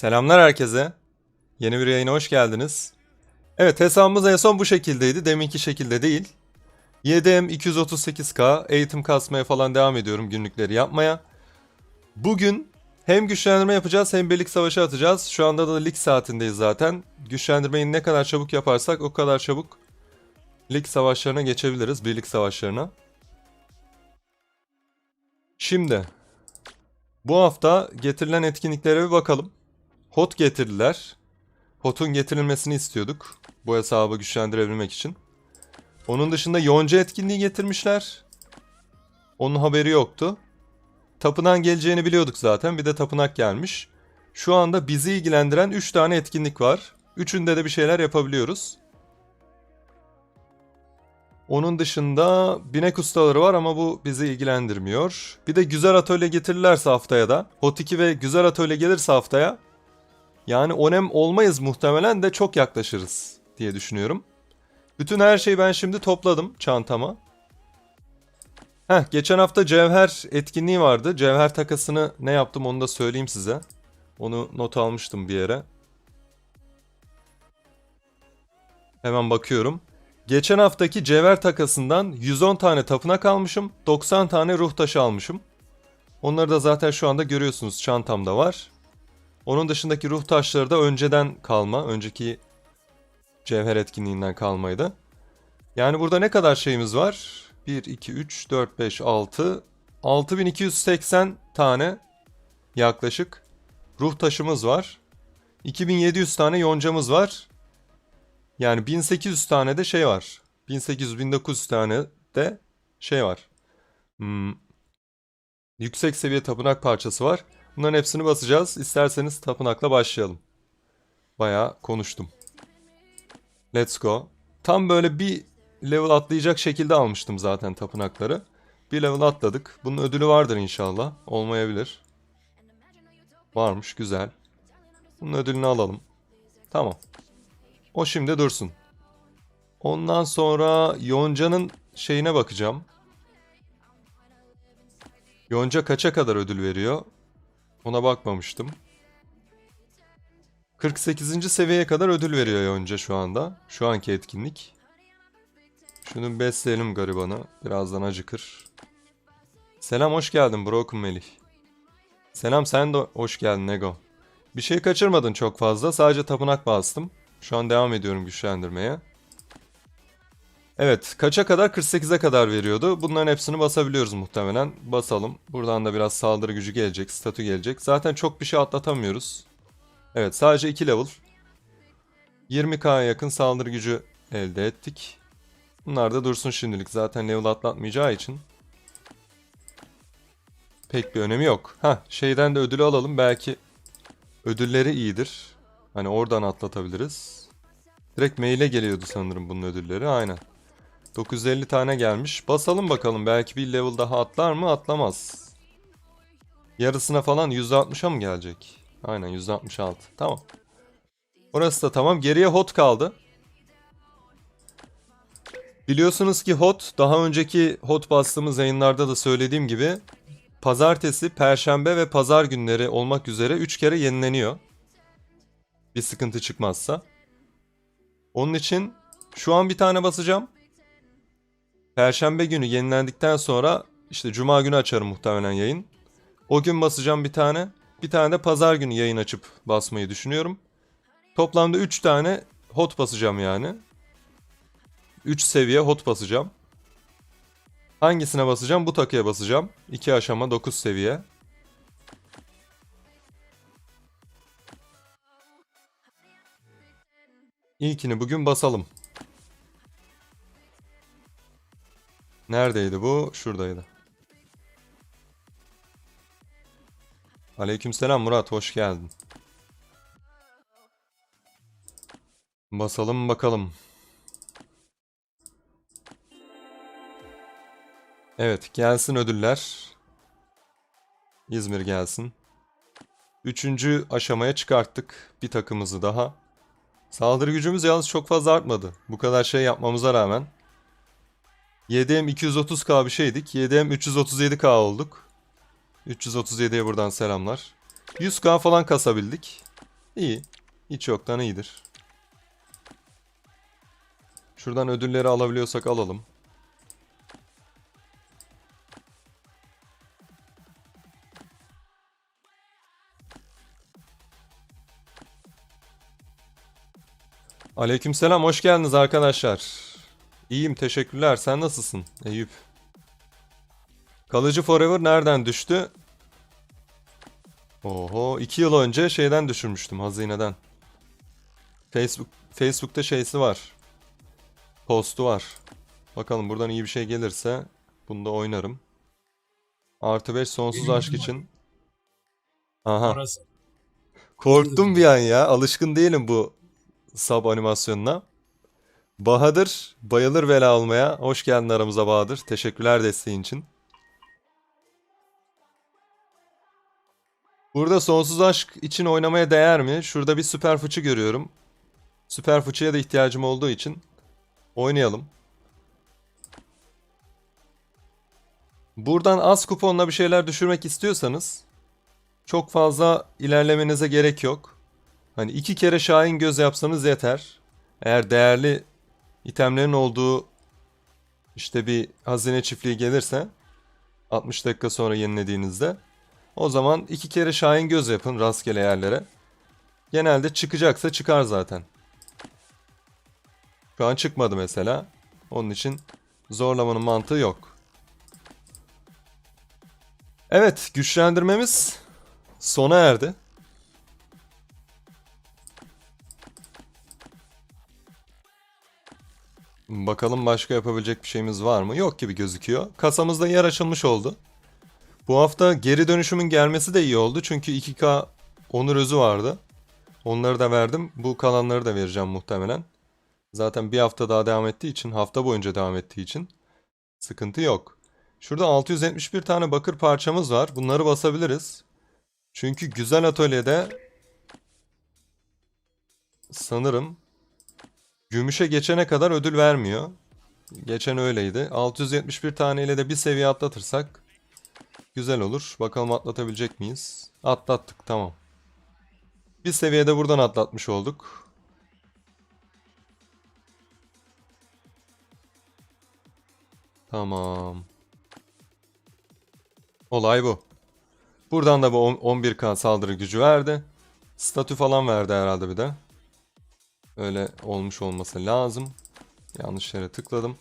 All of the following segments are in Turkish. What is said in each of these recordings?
Selamlar herkese. Yeni bir yayına hoş geldiniz. Evet hesabımız en son bu şekildeydi. Deminki şekilde değil. 7M 238K eğitim kasmaya falan devam ediyorum günlükleri yapmaya. Bugün hem güçlendirme yapacağız hem birlik savaşı atacağız. Şu anda da lig saatindeyiz zaten. Güçlendirmeyi ne kadar çabuk yaparsak o kadar çabuk lig savaşlarına geçebiliriz. Birlik savaşlarına. Şimdi bu hafta getirilen etkinliklere bir bakalım. Hot getirdiler. Hot'un getirilmesini istiyorduk. Bu hesabı güçlendirebilmek için. Onun dışında yonca etkinliği getirmişler. Onun haberi yoktu. Tapınan geleceğini biliyorduk zaten. Bir de tapınak gelmiş. Şu anda bizi ilgilendiren 3 tane etkinlik var. Üçünde de bir şeyler yapabiliyoruz. Onun dışında binek ustaları var ama bu bizi ilgilendirmiyor. Bir de güzel atölye getirirlerse haftaya da. Hot 2 ve güzel atölye gelirse haftaya. Yani onem olmayız muhtemelen de çok yaklaşırız diye düşünüyorum. Bütün her şeyi ben şimdi topladım çantama. Heh, geçen hafta cevher etkinliği vardı. Cevher takasını ne yaptım onu da söyleyeyim size. Onu not almıştım bir yere. Hemen bakıyorum. Geçen haftaki cevher takasından 110 tane tapınak almışım. 90 tane ruh taşı almışım. Onları da zaten şu anda görüyorsunuz çantamda var. Onun dışındaki ruh taşları da önceden kalma. Önceki cevher etkinliğinden kalmaydı. Yani burada ne kadar şeyimiz var? 1, 2, 3, 4, 5, 6. 6280 tane yaklaşık ruh taşımız var. 2700 tane yoncamız var. Yani 1800 tane de şey var. 1800-1900 tane de şey var. Hmm. Yüksek seviye tapınak parçası var. Bunların hepsini basacağız. İsterseniz tapınakla başlayalım. Bayağı konuştum. Let's go. Tam böyle bir level atlayacak şekilde almıştım zaten tapınakları. Bir level atladık. Bunun ödülü vardır inşallah. Olmayabilir. Varmış güzel. Bunun ödülünü alalım. Tamam. O şimdi dursun. Ondan sonra Yonca'nın şeyine bakacağım. Yonca kaça kadar ödül veriyor? Ona bakmamıştım. 48. seviyeye kadar ödül veriyor Yonca şu anda. Şu anki etkinlik. Şunu besleyelim garibanı. Birazdan acıkır. Selam hoş geldin Broken Melih. Selam sen de hoş geldin Nego. Bir şey kaçırmadın çok fazla. Sadece tapınak bastım. Şu an devam ediyorum güçlendirmeye. Evet kaça kadar? 48'e kadar veriyordu. Bunların hepsini basabiliyoruz muhtemelen. Basalım. Buradan da biraz saldırı gücü gelecek. Statü gelecek. Zaten çok bir şey atlatamıyoruz. Evet sadece 2 level. 20k'ya yakın saldırı gücü elde ettik. Bunlar da dursun şimdilik. Zaten level atlatmayacağı için. Pek bir önemi yok. Ha şeyden de ödülü alalım. Belki ödülleri iyidir. Hani oradan atlatabiliriz. Direkt maile geliyordu sanırım bunun ödülleri. Aynen. 950 tane gelmiş. Basalım bakalım. Belki bir level daha atlar mı? Atlamaz. Yarısına falan %60'a mı gelecek? Aynen %66. Tamam. Orası da tamam. Geriye hot kaldı. Biliyorsunuz ki hot daha önceki hot bastığımız yayınlarda da söylediğim gibi pazartesi, perşembe ve pazar günleri olmak üzere 3 kere yenileniyor. Bir sıkıntı çıkmazsa. Onun için şu an bir tane basacağım. Perşembe günü yenilendikten sonra işte cuma günü açarım muhtemelen yayın. O gün basacağım bir tane. Bir tane de pazar günü yayın açıp basmayı düşünüyorum. Toplamda 3 tane hot basacağım yani. 3 seviye hot basacağım. Hangisine basacağım? Bu takıya basacağım. 2 aşama 9 seviye. İlkini bugün basalım. Neredeydi bu? Şuradaydı. Aleykümselam Murat, hoş geldin. Basalım bakalım. Evet, gelsin ödüller. İzmir gelsin. Üçüncü aşamaya çıkarttık bir takımızı daha. Saldırı gücümüz yalnız çok fazla artmadı. Bu kadar şey yapmamıza rağmen. 7M 230k bir şeydik. 7M 337k olduk. 337'ye buradan selamlar. 100k falan kasabildik. İyi. Hiç yoktan iyidir. Şuradan ödülleri alabiliyorsak alalım. Aleykümselam, hoş geldiniz arkadaşlar. İyiyim, teşekkürler. Sen nasılsın Eyüp? Kalıcı Forever nereden düştü? Oho, iki yıl önce şeyden düşürmüştüm, hazineden. Facebook, Facebook'ta şeysi var. Postu var. Bakalım buradan iyi bir şey gelirse bunu da oynarım. Artı 5 sonsuz Benim aşk için. Aha. Orası. Korktum bir an ya. Alışkın değilim bu sub animasyonuna. Bahadır bayılır vela olmaya. Hoş geldin aramıza Bahadır. Teşekkürler desteğin için. Burada sonsuz aşk için oynamaya değer mi? Şurada bir süper fıçı görüyorum. Süper fıçıya da ihtiyacım olduğu için oynayalım. Buradan az kuponla bir şeyler düşürmek istiyorsanız çok fazla ilerlemenize gerek yok. Hani iki kere Şahin göz yapsanız yeter. Eğer değerli itemlerin olduğu işte bir hazine çiftliği gelirse 60 dakika sonra yenilediğinizde o zaman iki kere Şahin göz yapın rastgele yerlere. Genelde çıkacaksa çıkar zaten. Şu an çıkmadı mesela. Onun için zorlamanın mantığı yok. Evet, güçlendirmemiz sona erdi. Bakalım başka yapabilecek bir şeyimiz var mı? Yok gibi gözüküyor. Kasamızda yer açılmış oldu. Bu hafta geri dönüşümün gelmesi de iyi oldu. Çünkü 2K onur özü vardı. Onları da verdim. Bu kalanları da vereceğim muhtemelen. Zaten bir hafta daha devam ettiği için, hafta boyunca devam ettiği için sıkıntı yok. Şurada 671 tane bakır parçamız var. Bunları basabiliriz. Çünkü güzel atölyede sanırım gümüşe geçene kadar ödül vermiyor. Geçen öyleydi. 671 tane ile de bir seviye atlatırsak güzel olur. Bakalım atlatabilecek miyiz? Atlattık tamam. Bir seviyede buradan atlatmış olduk. Tamam. Olay bu. Buradan da bu on- 11k saldırı gücü verdi. Statü falan verdi herhalde bir de. Öyle olmuş olması lazım. Yanlış yere tıkladım.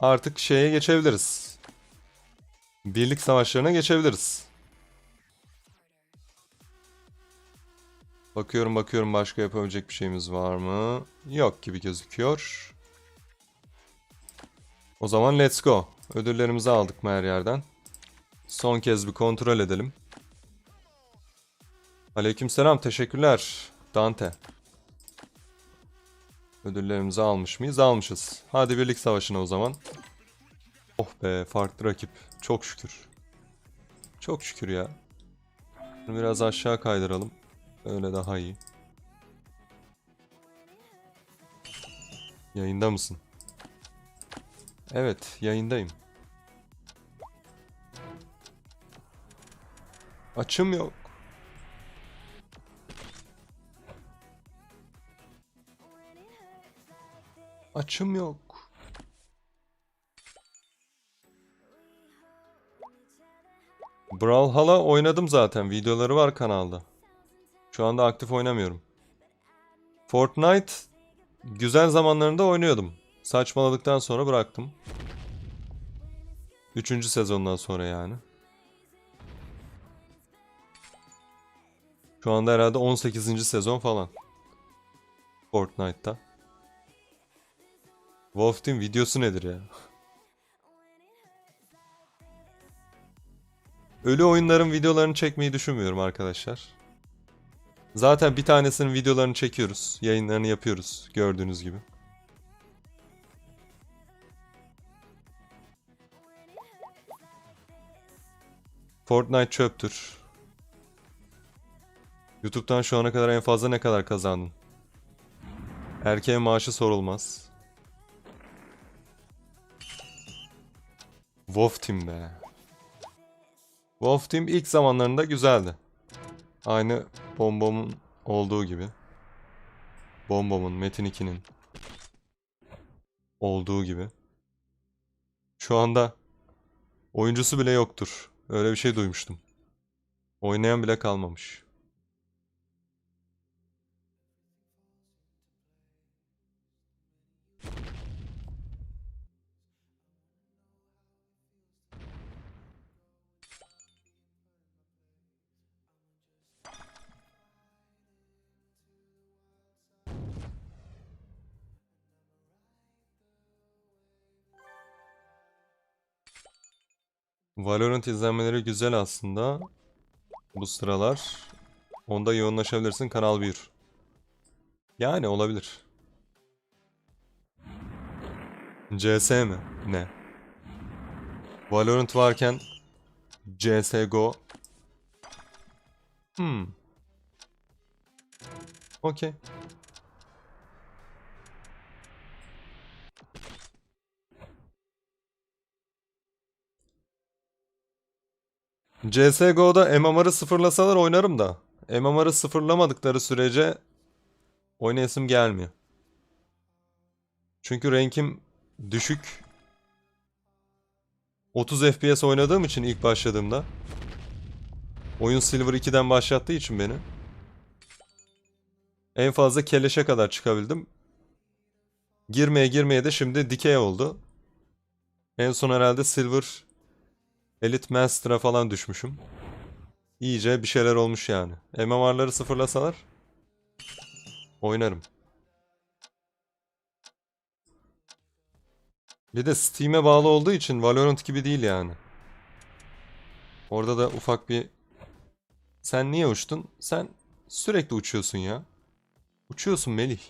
Artık şeye geçebiliriz. Birlik savaşlarına geçebiliriz. Bakıyorum bakıyorum başka yapabilecek bir şeyimiz var mı? Yok gibi gözüküyor. O zaman let's go. Ödüllerimizi aldık mı her yerden? Son kez bir kontrol edelim. Aleykümselam, teşekkürler. Dante. Ödüllerimizi almış mıyız? Almışız. Hadi birlik savaşına o zaman. Oh be, farklı rakip. Çok şükür. Çok şükür ya. Biraz aşağı kaydıralım. Öyle daha iyi. Yayında mısın? Evet, yayındayım. Açım yok. Açım yok. Brawlhalla oynadım zaten. Videoları var kanalda. Şu anda aktif oynamıyorum. Fortnite güzel zamanlarında oynuyordum. Saçmaladıktan sonra bıraktım. Üçüncü sezondan sonra yani. Şu anda herhalde 18. sezon falan. Fortnite'ta. Wolf Team videosu nedir ya? Ölü oyunların videolarını çekmeyi düşünmüyorum arkadaşlar. Zaten bir tanesinin videolarını çekiyoruz. Yayınlarını yapıyoruz gördüğünüz gibi. Fortnite çöptür. YouTube'dan şu ana kadar en fazla ne kadar kazandın? Erkeğe maaşı sorulmaz. Wolf Team be. Wolf Team ilk zamanlarında güzeldi. Aynı Bombom'un olduğu gibi. Bombom'un, Metin 2'nin olduğu gibi. Şu anda oyuncusu bile yoktur. Öyle bir şey duymuştum. Oynayan bile kalmamış. Valorant izlenmeleri güzel aslında. Bu sıralar. Onda yoğunlaşabilirsin kanal büyür. Yani olabilir. CS mi? Ne? Valorant varken CSGO. Hmm. Okey. CSGO'da MMR'ı sıfırlasalar oynarım da. MMR'ı sıfırlamadıkları sürece oynayasım gelmiyor. Çünkü rankim düşük. 30 FPS oynadığım için ilk başladığımda. Oyun Silver 2'den başlattığı için beni. En fazla keleşe kadar çıkabildim. Girmeye girmeye de şimdi dikey oldu. En son herhalde Silver Elite Master'a falan düşmüşüm. İyice bir şeyler olmuş yani. MMR'ları sıfırlasalar oynarım. Bir de Steam'e bağlı olduğu için Valorant gibi değil yani. Orada da ufak bir... Sen niye uçtun? Sen sürekli uçuyorsun ya. Uçuyorsun Melih.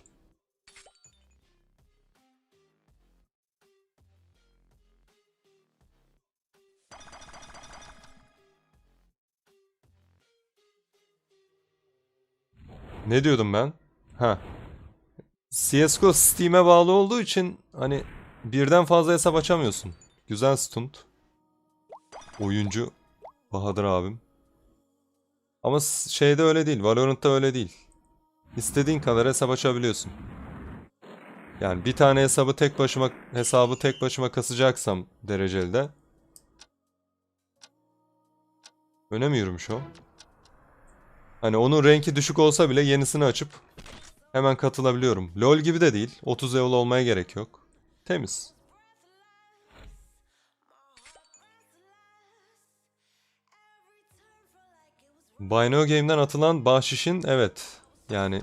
Ne diyordum ben? Ha. CSGO Steam'e bağlı olduğu için hani birden fazla hesap açamıyorsun. Güzel stunt. Oyuncu Bahadır abim. Ama şeyde öyle değil. Valorant'ta öyle değil. İstediğin kadar hesap açabiliyorsun. Yani bir tane hesabı tek başıma hesabı tek başıma kasacaksam dereceli de öne mi yürümüş? Hani onun renki düşük olsa bile yenisini açıp hemen katılabiliyorum. LoL gibi de değil. 30 level olmaya gerek yok. Temiz. Bino Game'den atılan bahşişin evet yani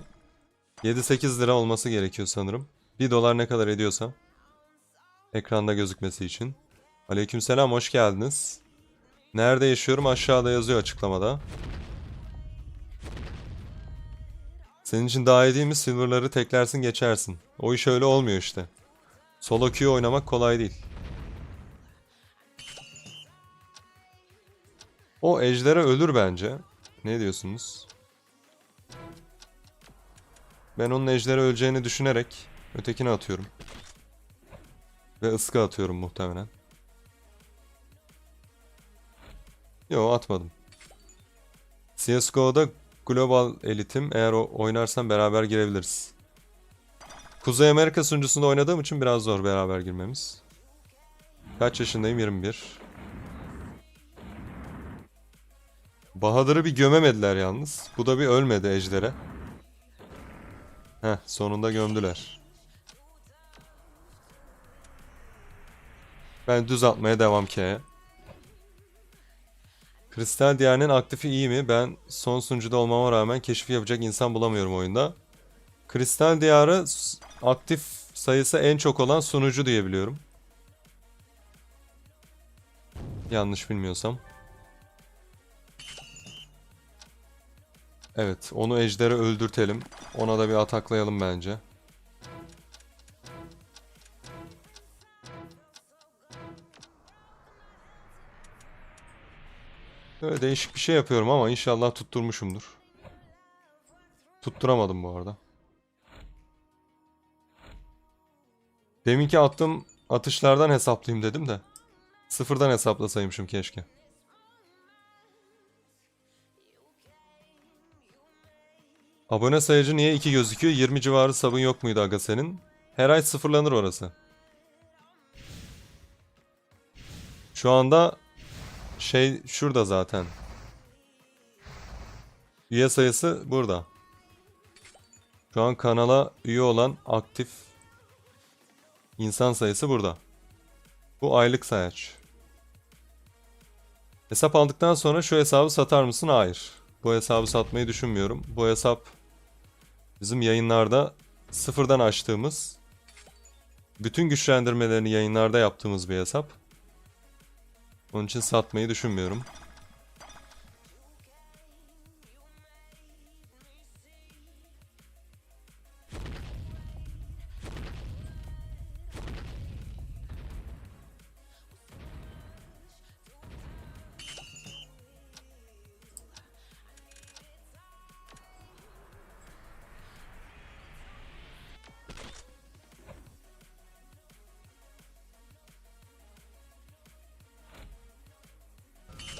7-8 lira olması gerekiyor sanırım. 1 dolar ne kadar ediyorsa ekranda gözükmesi için. Aleykümselam hoş geldiniz. Nerede yaşıyorum aşağıda yazıyor açıklamada. Senin için daha iyi değil mi? Silver'ları teklersin geçersin. O iş öyle olmuyor işte. Solo queue oynamak kolay değil. O ejdere ölür bence. Ne diyorsunuz? Ben onun ejdere öleceğini düşünerek ötekini atıyorum. Ve ıska atıyorum muhtemelen. Yo atmadım. CSGO'da Global Elite'im. Eğer o oynarsan beraber girebiliriz. Kuzey Amerika sunucusunda oynadığım için biraz zor beraber girmemiz. Kaç yaşındayım? 21. Bahadır'ı bir gömemediler yalnız. Bu da bir ölmedi ejdere. Heh sonunda gömdüler. Ben düz atmaya devam K'ye. Kristal Diyarı'nın aktifi iyi mi? Ben son sunucuda olmama rağmen keşif yapacak insan bulamıyorum oyunda. Kristal Diyarı aktif sayısı en çok olan sunucu diye biliyorum. Yanlış bilmiyorsam. Evet, onu ejderi öldürtelim. Ona da bir ataklayalım bence. Böyle değişik bir şey yapıyorum ama inşallah tutturmuşumdur. Tutturamadım bu arada. Deminki attığım atışlardan hesaplayayım dedim de. Sıfırdan hesaplasaymışım keşke. Abone sayıcı niye 2 gözüküyor? 20 civarı sabun yok muydu aga senin? Her ay sıfırlanır orası. Şu anda şey şurada zaten. Üye sayısı burada. Şu an kanala üye olan aktif insan sayısı burada. Bu aylık sayaç. Hesap aldıktan sonra şu hesabı satar mısın? Hayır. Bu hesabı satmayı düşünmüyorum. Bu hesap bizim yayınlarda sıfırdan açtığımız, bütün güçlendirmelerini yayınlarda yaptığımız bir hesap. Onun için satmayı düşünmüyorum.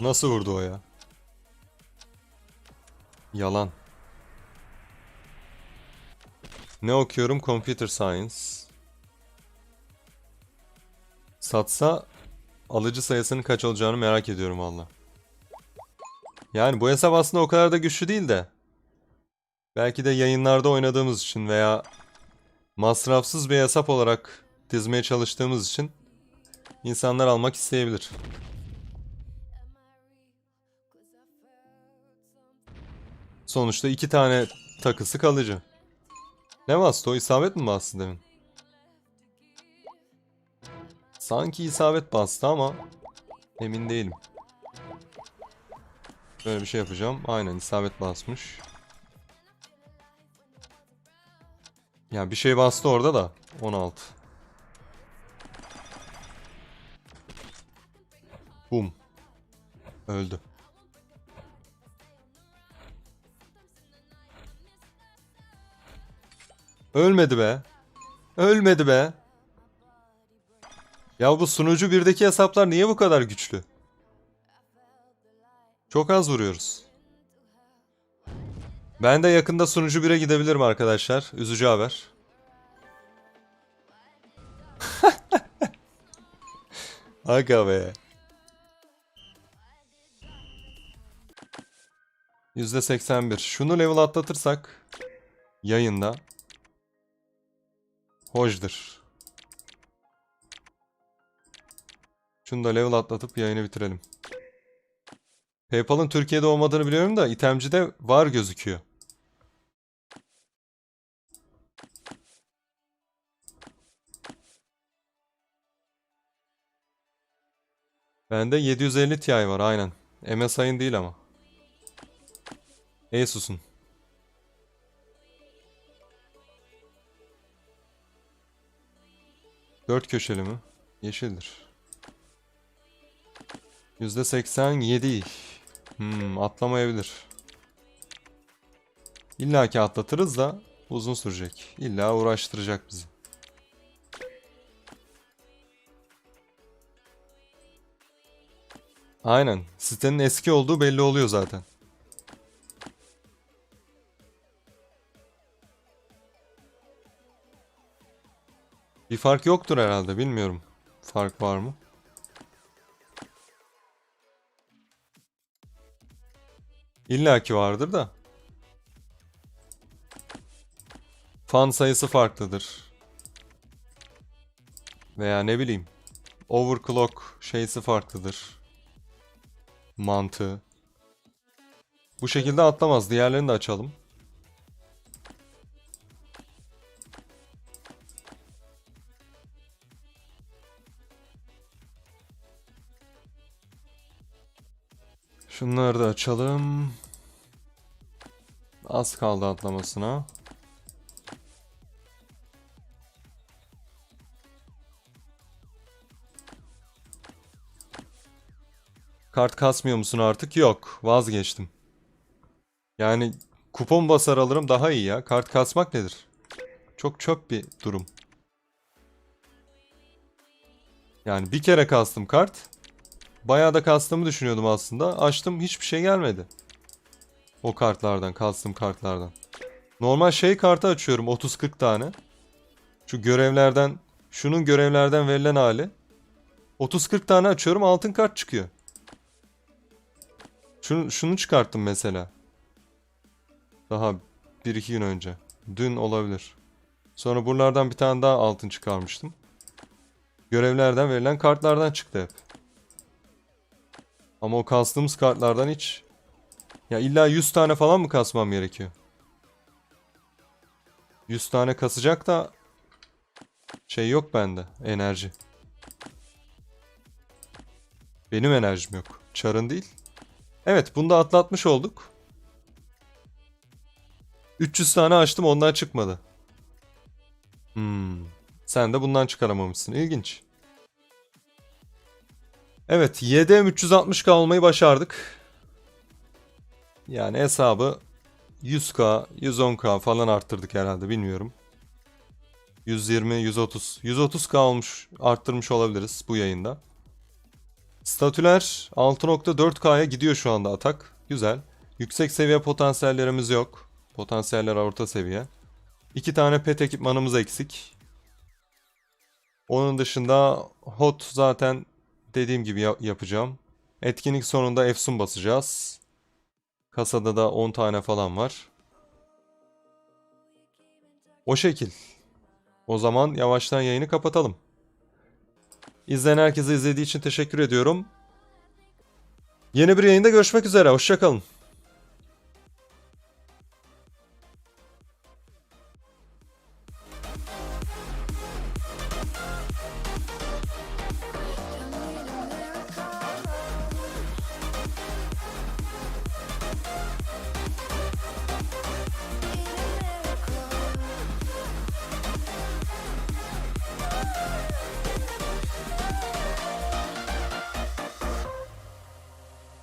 Nasıl vurdu o ya? Yalan. Ne okuyorum? Computer Science. Satsa alıcı sayısının kaç olacağını merak ediyorum valla. Yani bu hesap aslında o kadar da güçlü değil de. Belki de yayınlarda oynadığımız için veya masrafsız bir hesap olarak dizmeye çalıştığımız için insanlar almak isteyebilir. Sonuçta iki tane takısı kalıcı. Ne bastı o? İsabet mi bastı demin? Sanki isabet bastı ama emin değilim. Böyle bir şey yapacağım. Aynen isabet basmış. Ya bir şey bastı orada da. 16. Bum. Öldü. Ölmedi be. Ölmedi be. Ya bu sunucu birdeki hesaplar niye bu kadar güçlü? Çok az vuruyoruz. Ben de yakında sunucu 1'e gidebilirim arkadaşlar. Üzücü haber. Aga be. %81. Şunu level atlatırsak yayında hoşdur. Şunu da level atlatıp yayını bitirelim. PayPal'ın Türkiye'de olmadığını biliyorum da itemcide var gözüküyor. Bende 750 Ti var aynen. MSI'ın değil ama. Asus'un. Dört köşeli mi? Yeşildir. %87. Hmm, atlamayabilir. İlla ki atlatırız da uzun sürecek. İlla uğraştıracak bizi. Aynen. Sitenin eski olduğu belli oluyor zaten. Bir fark yoktur herhalde. Bilmiyorum. Fark var mı? İlla ki vardır da. Fan sayısı farklıdır. Veya ne bileyim. Overclock şeysi farklıdır. Mantığı. Bu şekilde atlamaz. Diğerlerini de açalım. Şunları da açalım. Az kaldı atlamasına. Kart kasmıyor musun artık? Yok. Vazgeçtim. Yani kupon basar alırım daha iyi ya. Kart kasmak nedir? Çok çöp bir durum. Yani bir kere kastım kart. Bayağı da kastımı düşünüyordum aslında. Açtım hiçbir şey gelmedi. O kartlardan, kastım kartlardan. Normal şey kartı açıyorum 30-40 tane. Şu görevlerden, şunun görevlerden verilen hali. 30-40 tane açıyorum altın kart çıkıyor. Şunu, şunu çıkarttım mesela. Daha 1-2 gün önce. Dün olabilir. Sonra buralardan bir tane daha altın çıkarmıştım. Görevlerden verilen kartlardan çıktı hep. Ama o kastığımız kartlardan hiç... Ya illa 100 tane falan mı kasmam gerekiyor? 100 tane kasacak da... Şey yok bende. Enerji. Benim enerjim yok. Çarın değil. Evet bunu da atlatmış olduk. 300 tane açtım ondan çıkmadı. Hmm. Sen de bundan çıkaramamışsın. İlginç. Evet YDM 360k olmayı başardık. Yani hesabı 100k, 110k falan arttırdık herhalde bilmiyorum. 120, 130. 130k olmuş arttırmış olabiliriz bu yayında. Statüler 6.4K'ya gidiyor şu anda atak. Güzel. Yüksek seviye potansiyellerimiz yok. Potansiyeller orta seviye. İki tane pet ekipmanımız eksik. Onun dışında hot zaten dediğim gibi ya- yapacağım. Etkinlik sonunda Efsun basacağız. Kasada da 10 tane falan var. O şekil. O zaman yavaştan yayını kapatalım. İzleyen herkese izlediği için teşekkür ediyorum. Yeni bir yayında görüşmek üzere. Hoşçakalın.